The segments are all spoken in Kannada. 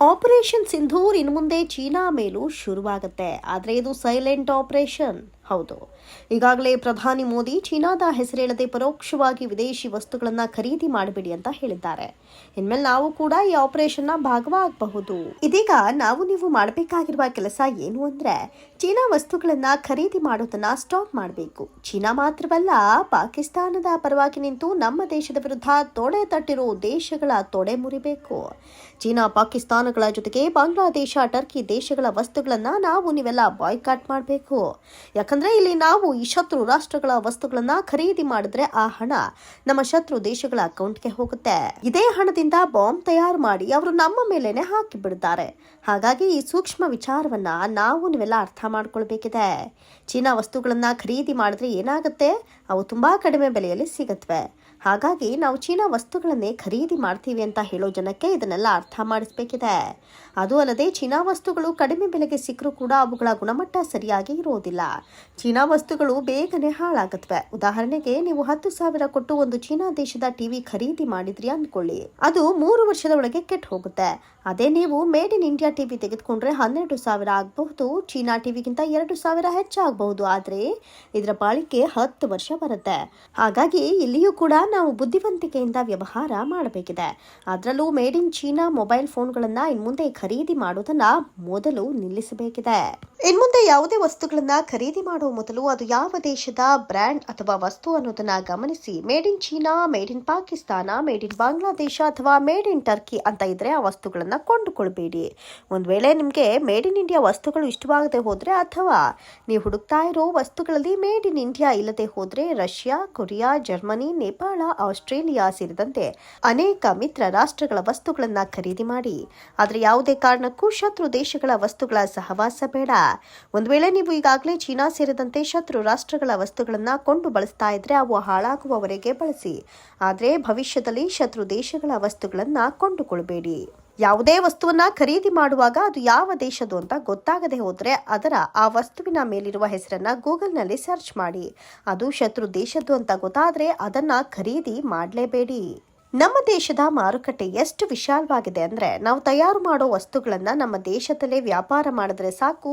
ಆಪರೇಷನ್ ಸಿಂಧೂರ್ ಇನ್ನು ಮುಂದೆ ಚೀನಾ ಮೇಲೂ ಶುರುವಾಗುತ್ತೆ. ಆದರೆ ಇದು ಸೈಲೆಂಟ್ ಆಪರೇಷನ್ ಹೌದು. ಈಗಾಗಲೇ ಪ್ರಧಾನಿ ಮೋದಿ ಚೀನಾದ ಹೆಸರೇಳದೆ ಪರೋಕ್ಷವಾಗಿ ವಿದೇಶಿ ವಸ್ತುಗಳನ್ನ ಖರೀದಿ ಮಾಡಬೇಡಿ ಅಂತ ಹೇಳಿದ್ದಾರೆ. ಇನ್ಮೇಲೆ ನಾವು ಕೂಡ ಈ ಆಪರೇಷನ್ನ ಭಾಗವಾಗಬಹುದು. ಇದೀಗ ನಾವು ನೀವು ಮಾಡಬೇಕಾಗಿರುವ ಕೆಲಸ ಏನು ಅಂದ್ರೆ, ಚೀನಾ ವಸ್ತುಗಳನ್ನ ಖರೀದಿ ಮಾಡೋದನ್ನ ಸ್ಟಾಪ್ ಮಾಡಬೇಕು. ಚೀನಾ ಮಾತ್ರವಲ್ಲ, ಪಾಕಿಸ್ತಾನದ ಪರವಾಗಿ ನಿಂತು ನಮ್ಮ ದೇಶದ ವಿರುದ್ಧ ತೊಡೆ ತಟ್ಟಿರೋ ದೇಶಗಳ ತೊಡೆ ಮುರಿಬೇಕು. ಚೀನಾ, ಪಾಕಿಸ್ತಾನಗಳ ಜೊತೆಗೆ ಬಾಂಗ್ಲಾದೇಶ, ಟರ್ಕಿ ದೇಶಗಳ ವಸ್ತುಗಳನ್ನ ನಾವು ನೀವೆಲ್ಲ ಬಾಯ್ಕಾಟ್ ಮಾಡಬೇಕು. ಯಾಕಂದ್ರೆ ಇಲ್ಲಿ ನಾವು ಈ ಶತ್ರು ರಾಷ್ಟ್ರಗಳ ವಸ್ತುಗಳನ್ನ ಖರೀದಿ ಮಾಡಿದ್ರೆ ಆ ಹಣ ನಮ್ಮ ಶತ್ರು ದೇಶಗಳ ಅಕೌಂಟ್ಗೆ ಹೋಗುತ್ತೆ. ಇದೇ ಹಣದಿಂದ ಬಾಂಬ್ ತಯಾರು ಮಾಡಿ ಅವರು ನಮ್ಮ ಮೇಲೇನೆ ಹಾಕಿ ಬಿಡ್ತಾರೆ. ಹಾಗಾಗಿ ಈ ಸೂಕ್ಷ್ಮ ವಿಚಾರವನ್ನ ನಾವು ನೀವೆಲ್ಲ ಅರ್ಥ ಮಾಡ್ಕೊಳ್ಬೇಕಿದೆ. ಚೀನಾ ವಸ್ತುಗಳನ್ನ ಖರೀದಿ ಮಾಡಿದ್ರೆ ಏನಾಗುತ್ತೆ? ಅವು ತುಂಬಾ ಕಡಿಮೆ ಬೆಲೆಯಲ್ಲಿ ಸಿಗತ್ವೆ. ಹಾಗಾಗಿ ನಾವು ಚೀನಾ ವಸ್ತುಗಳನ್ನೇ ಖರೀದಿ ಮಾಡ್ತೀವಿ ಅಂತ ಹೇಳೋ ಜನಕ್ಕೆ ಇದನ್ನೆಲ್ಲ ಅರ್ಥ ಮಾಡಿಸ್ಬೇಕಿದೆ. ಅದು ಅಲ್ಲದೆ ಚೀನಾ ವಸ್ತುಗಳು ಕಡಿಮೆ ಬೆಲೆಗೆ ಸಿಕ್ಕರೂ ಕೂಡ ಅವುಗಳ ಗುಣಮಟ್ಟ ಸರಿಯಾಗಿ ಇರೋದಿಲ್ಲ. ಚೀನಾ ವಸ್ತುಗಳು ಬೇಗನೆ ಹಾಳಾಗತ್ವೆ. ಉದಾಹರಣೆಗೆ ನೀವು ಹತ್ತು ಸಾವಿರ ಕೊಟ್ಟು ಒಂದು ಚೀನಾ ದೇಶದ ಟಿವಿ ಖರೀದಿ ಮಾಡಿದ್ರಿ ಅಂದ್ಕೊಳ್ಳಿ ಅದು ಮೂರು ವರ್ಷದ ಒಳಗೆ ಕೆಟ್ಟು ಹೋಗುತ್ತೆ. ಅದೇ ನೀವು ಮೇಡ್ ಇನ್ ಇಂಡಿಯಾ ಟಿವಿ ತೆಗೆದುಕೊಂಡ್ರೆ ಹನ್ನೆರಡು ಸಾವಿರ ಆಗಬಹುದು, ಚೀನಾ ಟಿವಿಗಿಂತ ಎರಡು ಸಾವಿರ ಹೆಚ್ಚಾಗಬಹುದು. ಆದರೆ ಇದರ ಬಾಳಿಕೆ ಹತ್ತು ವರ್ಷ ಬರುತ್ತೆ. ಹಾಗಾಗಿ ಇಲ್ಲಿಯೂ ಕೂಡ ನಾವು ಬುದ್ಧಿವಂತಿಕೆಯಿಂದ ವ್ಯವಹಾರ ಮಾಡಬೇಕಿದೆ. ಅದರಲ್ಲೂ ಮೇಡ್ ಇನ್ ಚೀನಾ ಮೊಬೈಲ್ ಫೋನ್ಗಳನ್ನ ಇನ್ಮುಂದೆ ಖರೀದಿ ಮಾಡೋದನ್ನ ಮೊದಲು ನಿಲ್ಲಿಸಬೇಕಿದೆ. ಇನ್ಮುಂದೆ ಯಾವುದೇ ವಸ್ತುಗಳನ್ನ ಖರೀದಿ ಮಾಡುವ ಮೊದಲು ಅದು ಯಾವ ದೇಶದ ಬ್ರ್ಯಾಂಡ್ ಅಥವಾ ವಸ್ತು ಅನ್ನೋದನ್ನ ಗಮನಿಸಿ. Made in China, made in Pakistan, made in Bangladesh ಅಥವಾ ಮೇಡ್ ಇನ್ ಟರ್ಕಿ ಅಂತ ಇದ್ರೆ ಆ ವಸ್ತುಗಳನ್ನ ಕೊಂಡುಕೊಳ್ಬೇಡಿ. ಒಂದ್ ವೇಳೆ ನಿಮಗೆ ಮೇಡ್ ಇನ್ ಇಂಡಿಯಾ ವಸ್ತುಗಳು ಇಷ್ಟವಾಗದೆ ಹೋದ್ರೆ ಅಥವಾ ನೀವು ಹುಡುಕ್ತಾ ಇರೋ ವಸ್ತುಗಳಲ್ಲಿ ಮೇಡ್ ಇನ್ ಇಂಡಿಯಾ ಇಲ್ಲದೆ ಹೋದ್ರೆ Russia, Korea, Germany, Nepal Australia ಸೇರಿದಂತೆ ಅನೇಕ ಮಿತ್ರ ರಾಷ್ಟ್ರಗಳ ವಸ್ತುಗಳನ್ನು ಖರೀದಿ ಮಾಡಿ. ಆದರೆ ಯಾವುದೇ ಕಾರಣಕ್ಕೂ ಶತ್ರು ದೇಶಗಳ ವಸ್ತುಗಳ ಸಹವಾಸ ಬೇಡ. ಒಂದು ವೇಳೆ ನೀವು ಈಗಾಗಲೇ ಚೀನಾ ಸೇರಿದಂತೆ ಶತ್ರು ರಾಷ್ಟ್ರಗಳ ವಸ್ತುಗಳನ್ನು ಕೊಂಡು ಬಳಸ್ತಾ ಇದ್ರೆ ಅವು ಹಾಳಾಗುವವರೆಗೆ ಬಳಸಿ. ಆದರೆ ಭವಿಷ್ಯದಲ್ಲಿ ಶತ್ರು ದೇಶಗಳ ವಸ್ತುಗಳನ್ನು ಕೊಂಡುಕೊಳ್ಬೇಡಿ. ಯಾವುದೇ ವಸ್ತುವನ್ನ ಖರೀದಿ ಮಾಡುವಾಗ ಅದು ಯಾವ ದೇಶದ್ದು ಅಂತ ಗೊತ್ತಾಗದೆ ಹೋದರೆ ಅದರ ಆ ವಸ್ತುವಿನ ಮೇಲಿರುವ ಹೆಸರನ್ನ ಗೂಗಲ್ನಲ್ಲಿ ಸರ್ಚ್ ಮಾಡಿ. ಅದು ಶತ್ರು ದೇಶದ್ದು ಅಂತ ಗೊತ್ತಾದರೆ ಅದನ್ನ ಖರೀದಿ ಮಾಡಲೇಬೇಡಿ. ನಮ್ಮ ದೇಶದ ಮಾರುಕಟ್ಟೆ ಎಷ್ಟು ವಿಶಾಲವಾಗಿದೆ ಅಂದರೆ ನಾವು ತಯಾರು ಮಾಡೋ ವಸ್ತುಗಳನ್ನು ನಮ್ಮ ದೇಶದಲ್ಲೇ ವ್ಯಾಪಾರ ಮಾಡಿದ್ರೆ ಸಾಕು,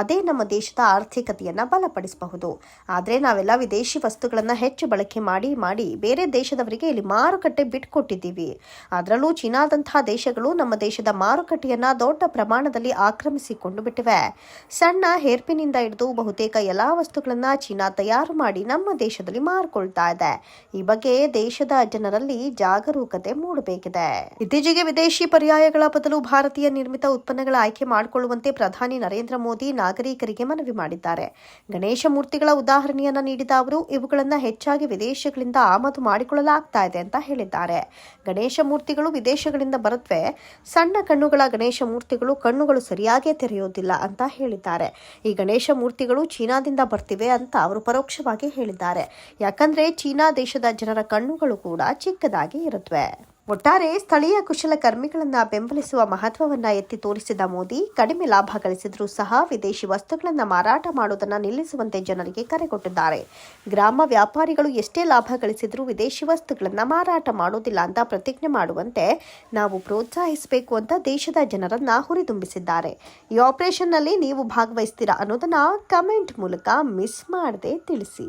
ಅದೇ ನಮ್ಮ ದೇಶದ ಆರ್ಥಿಕತೆಯನ್ನು ಬಲಪಡಿಸಬಹುದು. ಆದರೆ ನಾವೆಲ್ಲ ವಿದೇಶಿ ವಸ್ತುಗಳನ್ನು ಹೆಚ್ಚು ಬಳಕೆ ಮಾಡಿ ಮಾಡಿ ಬೇರೆ ದೇಶದವರಿಗೆ ಇಲ್ಲಿ ಮಾರುಕಟ್ಟೆ ಬಿಟ್ಕೊಟ್ಟಿದ್ದೀವಿ. ಅದರಲ್ಲೂ ಚೀನಾದಂತಹ ದೇಶಗಳು ನಮ್ಮ ದೇಶದ ಮಾರುಕಟ್ಟೆಯನ್ನು ದೊಡ್ಡ ಪ್ರಮಾಣದಲ್ಲಿ ಆಕ್ರಮಿಸಿಕೊಂಡು ಬಿಟ್ಟಿವೆ. ಸಣ್ಣ ಹೇರ್ಪಿನಿಂದ ಹಿಡಿದು ಬಹುತೇಕ ಎಲ್ಲ ವಸ್ತುಗಳನ್ನು ಚೀನಾ ತಯಾರು ಮಾಡಿ ನಮ್ಮ ದೇಶದಲ್ಲಿ ಮಾರಿಕೊಳ್ತಾ ಇದೆ. ಈ ಬಗ್ಗೆ ದೇಶದ ಜನರಲ್ಲಿ ಜಾಗರೂಕತೆ ಮೂಡಬೇಕಿದೆ. ಇತ್ತೀಚೆಗೆ ವಿದೇಶಿ ಪರ್ಯಾಯಗಳ ಬದಲು ಭಾರತೀಯ ನಿರ್ಮಿತ ಉತ್ಪನ್ನಗಳ ಆಯ್ಕೆ ಮಾಡಿಕೊಳ್ಳುವಂತೆ ಪ್ರಧಾನಿ ನರೇಂದ್ರ ಮೋದಿ ನಾಗರಿಕರಿಗೆ ಮನವಿ ಮಾಡಿದ್ದಾರೆ. ಗಣೇಶ ಮೂರ್ತಿಗಳ ಉದಾಹರಣೆಯನ್ನ ನೀಡಿದ ಅವರು, ಇವುಗಳನ್ನು ಹೆಚ್ಚಾಗಿ ವಿದೇಶಗಳಿಂದ ಆಮದು ಮಾಡಿಕೊಳ್ಳಲಾಗ್ತಾ ಇದೆ ಅಂತ ಹೇಳಿದ್ದಾರೆ. ಗಣೇಶ ಮೂರ್ತಿಗಳು ವಿದೇಶಗಳಿಂದ ಬರುತ್ತವೆ ಸಣ್ಣ ಕಣ್ಣುಗಳ ಗಣೇಶ ಮೂರ್ತಿಗಳು ಕಣ್ಣುಗಳು ಸರಿಯಾಗಿ ತೆರೆಯೋದಿಲ್ಲ ಅಂತ ಹೇಳಿದ್ದಾರೆ. ಈ ಗಣೇಶ ಮೂರ್ತಿಗಳು ಚೀನಾದಿಂದ ಬರ್ತಿವೆ ಅಂತ ಅವರು ಪರೋಕ್ಷವಾಗಿ ಹೇಳಿದ್ದಾರೆ. ಯಾಕಂದ್ರೆ ಚೀನಾ ದೇಶದ ಜನರ ಕಣ್ಣುಗಳು ಕೂಡ ಚಿಕ್ಕದಾಗಿ ಇರುತ್ತವೆ ಒಟ್ಟಾರೆ ಸ್ಥಳೀಯ ಕುಶಲಕರ್ಮಿಗಳನ್ನು ಬೆಂಬಲಿಸುವ ಮಹತ್ವವನ್ನು ಎತ್ತಿ ತೋರಿಸಿದ ಮೋದಿ, ಕಡಿಮೆ ಲಾಭ ಗಳಿಸಿದರೂ ಸಹ ವಿದೇಶಿ ವಸ್ತುಗಳನ್ನು ಮಾರಾಟ ಮಾಡುವುದನ್ನು ನಿಲ್ಲಿಸುವಂತೆ ಜನರಿಗೆ ಕರೆ ಕೊಟ್ಟಿದ್ದಾರೆ ಗ್ರಾಮ ವ್ಯಾಪಾರಿಗಳು ಎಷ್ಟೇ ಲಾಭ ಗಳಿಸಿದರೂ ವಿದೇಶಿ ವಸ್ತುಗಳನ್ನು ಮಾರಾಟ ಮಾಡೋದಿಲ್ಲ ಅಂತ ಪ್ರತಿಜ್ಞೆ ಮಾಡುವಂತೆ ನಾವು ಪ್ರೋತ್ಸಾಹಿಸಬೇಕು ಅಂತ ದೇಶದ ಜನರನ್ನ ಹುರಿದುಂಬಿಸಿದ್ದಾರೆ. ಈ ಆಪರೇಷನ್ನಲ್ಲಿ ನೀವು ಭಾಗವಹಿಸ್ತೀರಾ ಅನ್ನೋದನ್ನ ಕಮೆಂಟ್ ಮೂಲಕ ಮಿಸ್ ಮಾಡದೆ ತಿಳಿಸಿ.